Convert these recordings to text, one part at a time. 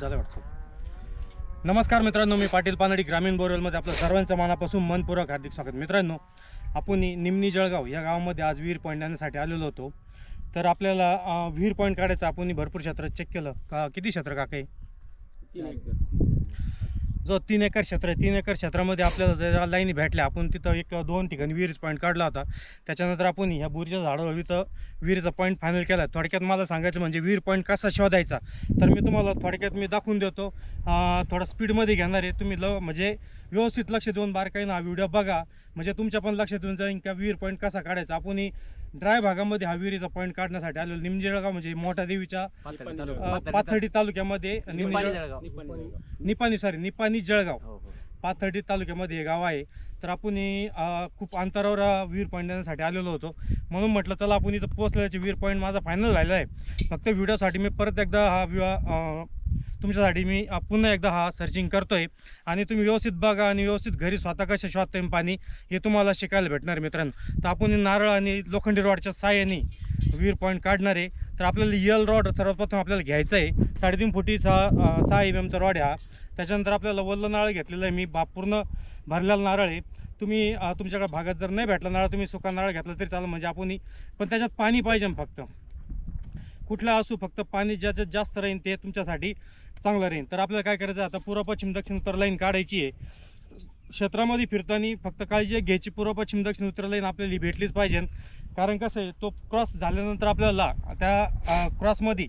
झालं वाटतं. नमस्कार मित्रांनो मी पाटील पानडी ग्रामीण बोरवेलमध्ये आपलं सर्वांचं मनापासून मनपूर्वक हार्दिक स्वागत. मित्रांनो आपण निमनी जळगाव या गावामध्ये आज विहीर पॉईंट आणण्यासाठी आलेलो होतो. तर आपल्याला विहीर पॉईंट काढायचं आपण भरपूर क्षेत्र चेक केलं. का किती क्षेत्र का काही जो तीन एकर क्षेत्र आहे तीन एकर क्षेत्रामध्ये आपल्याला ज्या लाईनी भेटल्या आपण तिथं एक दोन ठिकाणी वीरज पॉईंट काढला होता. त्याच्यानंतर आपण ह्या बोरीच्या झाडावर इथं विहिरीचा पॉईंट फायनल केला. थोडक्यात मला सांगायचं म्हणजे विहीर पॉईंट कसा शोधायचा? तर मी तुम्हाला थोडक्यात मी दाखवून देतो. थोडा स्पीडमध्ये घेणार आहे. तुम्ही ल म्हणजे व्यवस्थित लक्ष देऊन बारकाईनं हा व्हिडिओ बघा. म्हणजे तुमच्या पण लक्षात येऊन जाईल का विहीर पॉईंट कसा काढायचा? आपण ड्राय भागामध्ये हा विहिरीचा पॉईंट काढण्यासाठी आलेलो निमजळगाव म्हणजे मोठ्या देवीच्या अं, पाथर्डी तालुक्यामध्ये जळ- निपाणी सॉरी निपाणी जळगाव. पाथर्डी तालुक्यामध्ये हे गाव आहे. तर आपण हे, अं, खूप अंतरावर अं, विहीर पॉईंट देण्यासाठी आलेलो होतो. म्हणून म्हटलं चला आपण इथं पोहोचल्याचे विहीर पॉईंट माझा फायनल झालेला आहे. फक्त व्हिडिओसाठी मी परत एकदा हा अं, तुमच्यासाठी मी पुन्हा एकदा हा सर्चिंग करतो आहे आणि तुम्ही व्यवस्थित बघा आणि व्यवस्थित घरी स्वतः कसे शोधता येईल पाणी हे तुम्हाला शिकायला भेटणार मित्रांनो. तर आपण नारळ आणि लोखंडी रॉडच्या साह्याने वीर पॉईंट काढणार. आहे तर आपल्याला यल रॉड सर्वप्रथम आपल्याला घ्यायचं आहे. साडेतीन फुटीचा सहा एम एमचा रॉड हा. त्याच्यानंतर आपल्याला वल्ल नारळ घेतलेलं आहे. मी बा पूर्ण भरलेला नारळ आहे. तुम्ही तुमच्याकडे भागात जर नाही भेटला नारळ तुम्ही सुका नारळ घेतला तरी चालेल. म्हणजे आपण पण त्याच्यात पाणी पाहिजे फक्त. कुठला असू फक्त पाणी ज्याच्यात जास्त राहील ते तुमच्यासाठी चांगलं राहील तर आपल्याला काय करायचं आता पूर्व पश्चिम दक्षिण उत्तर लाईन काढायची आहे. क्षेत्रामध्ये फिरताना फक्त काळजी घ्यायची. पूर्व पश्चिम दक्षिण उत्तर लाईन आपल्याला भेटलीच पाहिजे. कारण कसं आहे तो क्रॉस झाल्यानंतर आपल्याला त्या क्रॉसमध्ये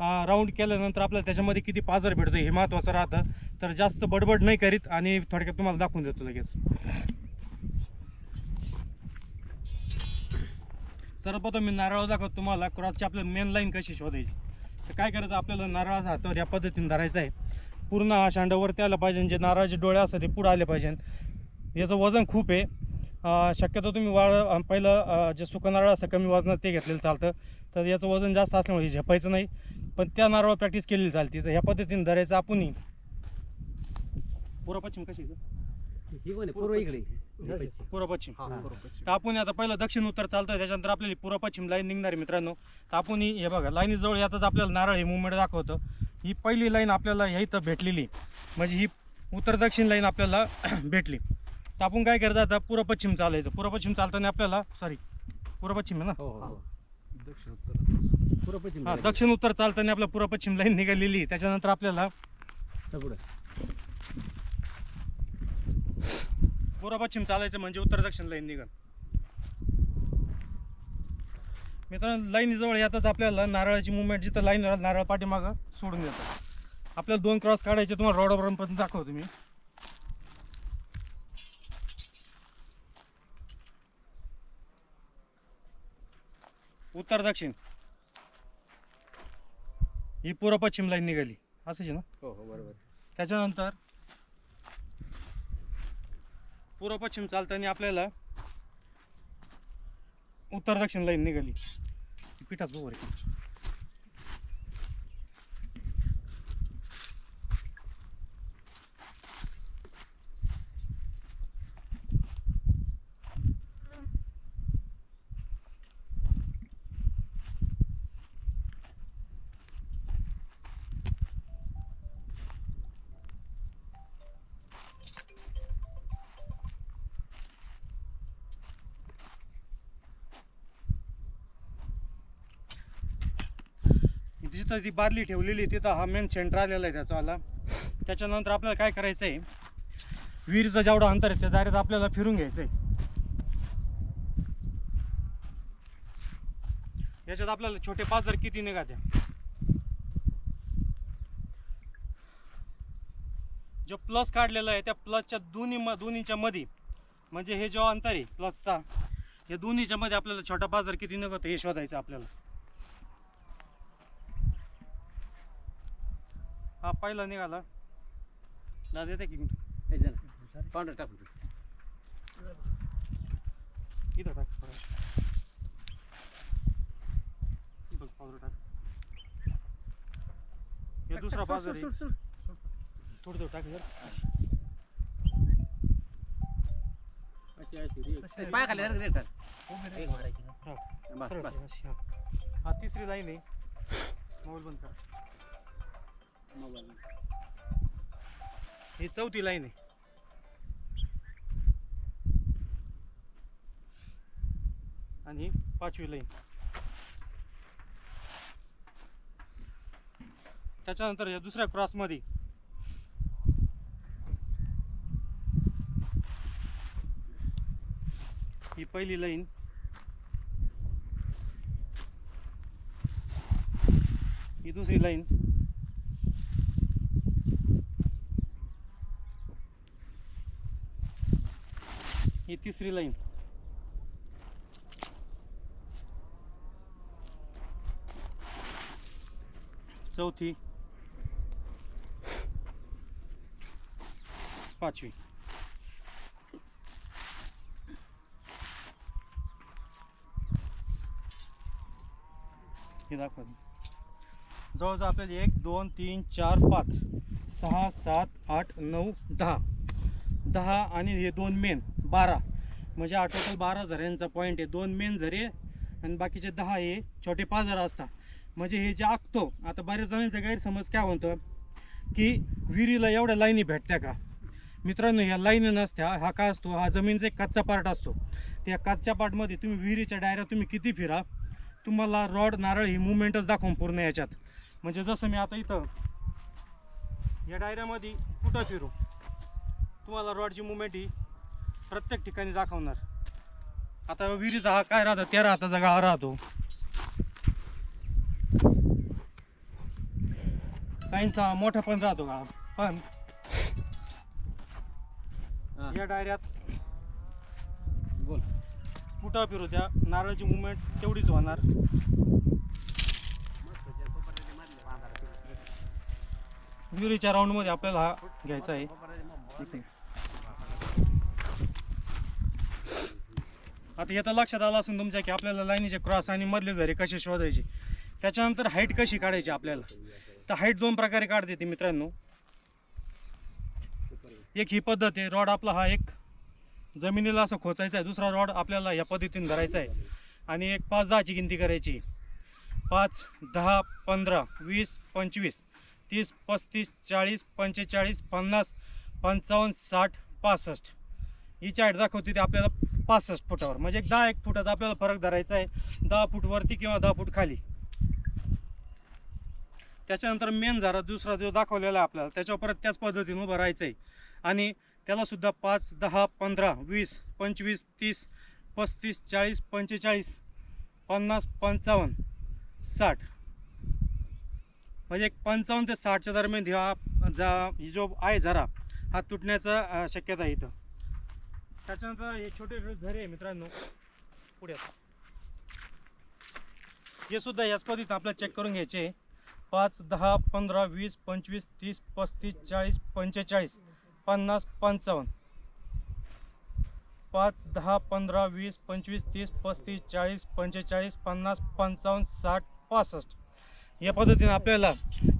राऊंड केल्यानंतर आपल्याला त्याच्यामध्ये किती पाजर भेटतो हे महत्त्वाचं राहतं. तर जास्त बडबड नाही करीत आणि थोडक्यात तुम्हाला दाखवून देतो लगेच. सर्वप्रथम मी नारळ दाखवतो तुम्हाला क्रॉसची आपल्याला मेन लाईन कशी शोधायची. तर काय करायचं आपल्याला नारळाचा हातावर या पद्धतीने धरायचं आहे. पूर्ण हा शांडावरती आलं पाहिजे जे नारळाचे डोळे असतात ते पुढे आले पाहिजे. याचं वजन खूप आहे. शक्यतो तुम्ही वाळ पहिलं जे सुकं नारळ असतं कमी वजनात ते घेतलेलं चालतं. तर याचं वजन जास्त असल्यामुळे झेपायचं नाही. पण त्या नारळावर प्रॅक्टिस केलेली चालते. तर ह्या पद्धतीने धरायचं आपणही. पूर्व पश्चिम कशी? पूर्व इकडे. पूर्व पश्चिम. बरोबर. तर आपण आता पहिलं दक्षिण उत्तर चालतोय त्याच्यानंतर आपल्याला पूर्व पश्चिम लाईन निघणार आहे मित्रांनो तर आपण ही- हे बघा लाईनीजवळ यातच आपल्याला नारळ हे मुवमेंट दाखवतं ही पहिली लाईन आपल्याला ह्या इथं भेटलेली म्हणजे ही उत्तर दक्षिण लाईन आपल्याला भेटली तर आपण काय करायचं आता पूर्व पश्चिम चालायचं पूर्व पश्चिम चालताना आपल्याला सॉरी पूर्व पश्चिम आहे ना हो हो हा. दक्षिण उत्तर पूर्व पश्चिम हा करायचं. दक्षिण उत्तर चालताना आपल्या पूर्व पश्चिम लाईन निघालेली. त्याच्यानंतर आपल्याला पुढं. पूर्व पश्चिम चालायचं म्हणजे उत्तर दक्षिण लाईन निघाल मित्रांनो लाईनीजवळ यातच आपल्याला नारळाची मुवमेंट जिथं लाईन नारळ पाठीमागं सोडून देतात. आपल्याला दोन क्रॉस काढायचे तुम्हाला रोडावर पण दाखवतो मी. उत्तर दक्षिण. ही पूर्व पश्चिम लाईन निघाली. असंच आहे ना? हो हो बरोबर. त्याच्यानंतर पूर्व पश्चिम चालताना आपल्याला उत्तर दक्षिण लाईन निघाली. पिठाच बरोबर जिथं ती बादली ठेवलेली आहे, तिथं हा मेन सेंटर आलेला आहे त्याचावाला त्याच्यानंतर आपल्याला काय करायचं आहे विहिरीचं जेवढं अंतर आहे त्या दारीत आपल्याला फिरून घ्यायचं आहे याच्यात आपल्याला छोटे पाचर किती निघात्या जो प्लस काढलेला आहे त्या प्लसच्या दोन्ही म दोन्हीच्या मध्ये म्हणजे हे जो अंतर आहे प्लसचा या दोन्हीच्या मध्ये आपल्याला छोटा पाचर किती निघतो हे शोधायचं आपल्याला. हा पहिला निघाला. दादा येते की हे. पांढरं टाकून. इथं टाक पावडर हे दुसरा बाजार. आहे. थोडं थोडं टाक जर. पाय खाली जरा. हा तिसरी लाईन आहे. मोबाईल बंद करा. मोबाईल ही चौथी लाईन आहे. आणि ही पाचवी लाईन त्याच्यानंतर या दुसऱ्या क्रॉसमध्ये ही पहिली लाईन ही दुसरी लाईन ही तिसरी लाईन. चौथी. पाचवी. हे दाखवा. जवळजवळ आपल्याला एक दोन तीन चार पाच सहा सात आठ नऊ दहा. दहा आणि हे दोन मेन बारा. म्हणजे हा टोटल बारा झऱ्यांचा पॉईंट आहे. दोन मेन झरे आणि बाकीचे दहा हे छोटे पाच झरा असतात. म्हणजे हे जे आखतो आता बऱ्याच जणांचा गैरसमज काय म्हणतो की विहिरीला एवढ्या लाईनी भेटत्या का? मित्रांनो ह्या लाईनी नसत्या. हा काय असतो? हा जमीनचा एक कच्चा पार्ट असतो. त्या कच्च्या पार्टमध्ये तुम्ही विहिरीच्या डायऱ्या तुम्ही किती फिरा तुम्हाला रॉड नारळ ही मुवमेंटच दाखवून पूर्ण याच्यात. म्हणजे जसं मी आता इथं या डायऱ्यामध्ये कुठं फिरू? तुम्हाला रॉडची मुवमेंट ही प्रत्येक ठिकाणी दाखवणार. आता विहिरीचा हा काय राहतो? तेरा हाताचा गाळा राहतो. काहींचा मोठा पण राहतो गाळा पण. या डायऱ्यात बोल. कुठं फिरू त्या? नारळाची मुवमेंट तेवढीच होणार. विहिरीच्या राऊंडमध्ये आपल्याला हा घ्यायचा आहे. आता हे तर लक्षात आलं असून तुमच्या की आपल्याला लाईनीचे क्रॉस आणि मधले झरे कसे शोधायचे? त्याच्यानंतर हाईट कशी काढायची आपल्याला? तर हाईट दोन प्रकारे काढते ती मित्रांनो. एक ही पद्धत आहे. रॉड आपला हा एक जमिनीला असं खोचायचा आहे. दुसरा रॉड आपल्याला या पद्धतीने धरायचा आहे. आणि एक पाच दहाची गिनती करायची. पाच दहा पंधरा वीस पंचवीस तीस पस्तीस चाळीस पंचेचाळीस पन्नास पंचावन्न साठ पासष्ट. ही चॅट दाखवते ती आपल्याला पासष्ट फुटावर. म्हणजे एक दहा एक फुटाचा आपल्याला फरक धरायचा आहे. दहा फूट वरती किंवा दहा फूट खाली. त्याच्यानंतर मेन झारा दुसरा जो दाखवलेला आहे आपल्याला त्याच्यावर परत त्याच पद्धतीने उभं राहायचं आहे आणि त्यालासुद्धा पाच दहा पंधरा वीस पंचवीस तीस पस्तीस चाळीस पंचेचाळीस पन्नास पंचावन्न साठ. म्हणजे एक पंचावन्न ते साठच्या दरम्यान हा जा ही जो आहे झरा हा तुटण्याचा शक्यता आहे इथं. त्याच्यानंतर हे छोटे छोटे झरे आहे मित्रांनो. पुढे आता. हे सुद्धा याच पद्धतीत आपल्याला चेक करून घ्यायचे पाच दहा पंधरा वीस पंचवीस तीस पस्तीस चाळीस पंचेचाळीस पन्नास पंचावन्न. पाच दहा पंधरा वीस पंचवीस तीस पस्तीस चाळीस पंचेचाळीस पन्नास पंचावन्न साठ पासष्ट. या पद्धतीने आपल्याला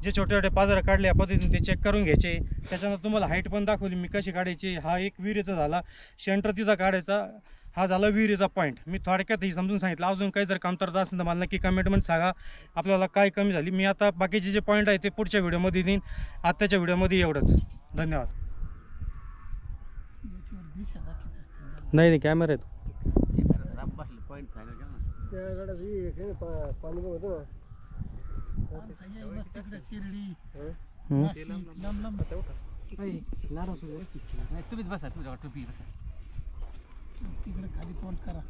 जे छोटे छोटे पाजरं काढले या पद्धतीने ते चेक करून घ्यायचे. त्याच्यानंतर तुम्हाला हाईट पण दाखवली मी कशी काढायची हा एक विहिरीचा झाला. सेंटर तिचा काढायचा हा झाला विहिरीचा पॉईंट मी थोडक्यात ही समजून सांगितलं. अजून काही जर कमतरता असेल तर मला नक्की कमेंटमध्ये सांगा. आपल्याला काय कमी झाली? मी आता बाकीचे जे पॉईंट आहे ते पुढच्या व्हिडिओमध्ये देईन. आत्ताच्या व्हिडिओमध्ये एवढंच. धन्यवाद. नाही नाही कॅमेरा आहे तुम्हीच बसा तुझ्या टोपी बसा तिकडे खाली तोंड करा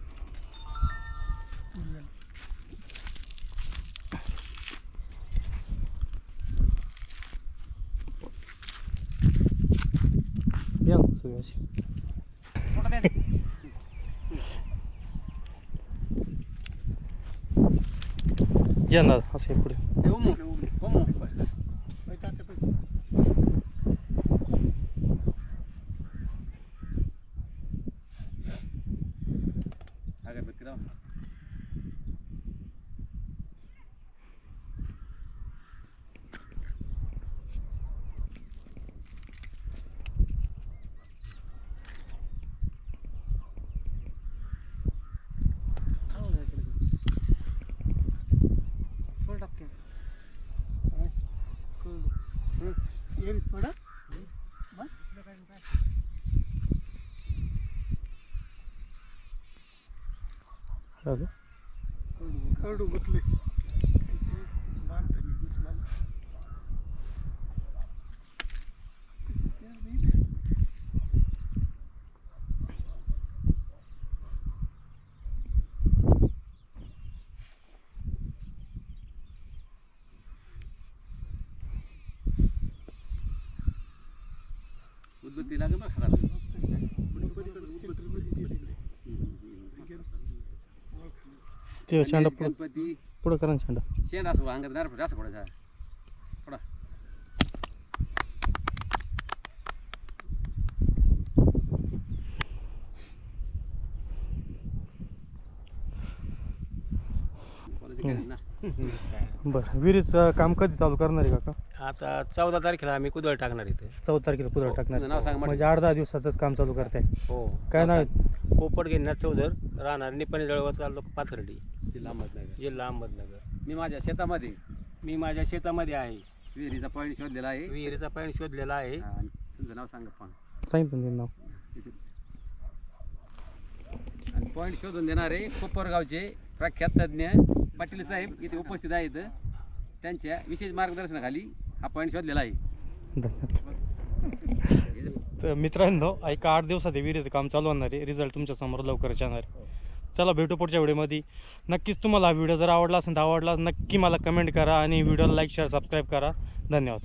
या ना, सूर्याची. मोठा द्या. या ना असं आहे पुढे हे ओमो ओमो कडू गुतले ते शेंडा पुढं गणपती पुढं करा ना शेंडा शेंड असं अंगात नाही पडत असं पडायचा थोडा Quality काय नाही ना. बरं विहिरीचं काम कधी चालू करणार आहे काका? आता चौदा तारखेला आम्ही कुदळ टाकणार इथे. चौदा तारखेला पुढं टाकणार. तुझं नाव सांग म्हणजे आठ दहा दिवसाचंच काम चालू करताय. हो. काय नाव आहे? पोपट घेणार चौदर राहणार निपाणी जळगाव चाललो पाथर्डी. जिल्हा अहमदनगर जिल्हा अहमदनगर मी माझ्या शेतामध्ये. मी माझ्या शेतामध्ये आहे. विहिरीचा पॉईंट शोधलेला आहे. विहिरीचा पाणी शोधलेला आहे. हा, आणि तुमचं नाव सांगा पण सांगितलं नाव. आणि पॉईंट शोधून देणारे कोपरगावचे प्रख्यात तज्ज्ञ पाटील साहेब इथे उपस्थित आहेत. त्यांच्या विशेष मार्गदर्शनाखाली हा पॉईंट शोधलेला आहे. धन्यवाद. तर मित्रांनो ऐका आठ दिवसात हे विहिरीचं काम चालू होणार आहे. रिझल्ट तुमच्यासमोर लवकरच येणार आहे. चला भेटू पुढच्या व्हिडिओमध्ये. नक्कीच तुम्हाला हा व्हिडिओ जर आवडला असेल तर आवडला नक्की मला कमेंट करा आणि व्हिडिओला लाईक शेअर सबस्क्राईब करा. धन्यवाद.